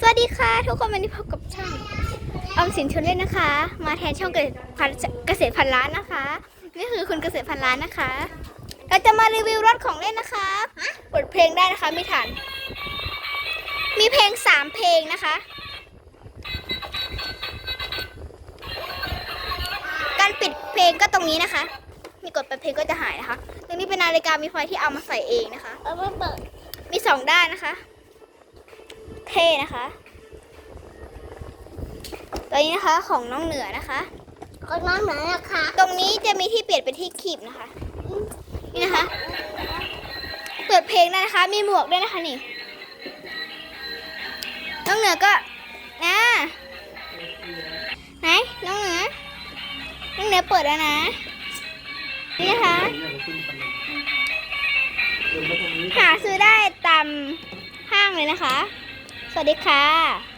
สวัสดีค่ะ ทุกคนวันนี้พบกับช่องออมสินชวนเล่นนะคะ มาแทนช่องเกษตรพันเกษตรพันล้านนะคะ นี่คือคุณเกษตรพันล้านนะคะ เราจะมารีวิวรถของเล่นนะคะเปิดเพลงได้นะคะไม่ทันมีเพลงสามเพลงนะคะ การปิดเพลงก็ตรงนี้นะคะ มีกดไปเพลงก็จะหายนะคะ ตรงนี้เป็นนาฬิกามีไฟที่เอามาใส่เองนะคะเอามาเปิดมีสองด้านนะคะเท่นะคะ ตัวนี้นะคะของน้องเหนือนะคะคนน้องเหนือนะคะ ตรงนี้จะมีที่เปลี่ยนเป็นที่ขีบนะคะ นี่นะคะ เปิดเพลงได้นะคะ มีหมวกด้วยนะคะนี่น้องเหนือก็นะไหนน้องเหนือน้องเหนือเปิดแล้วนะ นี่นะคะหาซื้อได้ตามห้างเลยนะคะส วัสดีค่ะ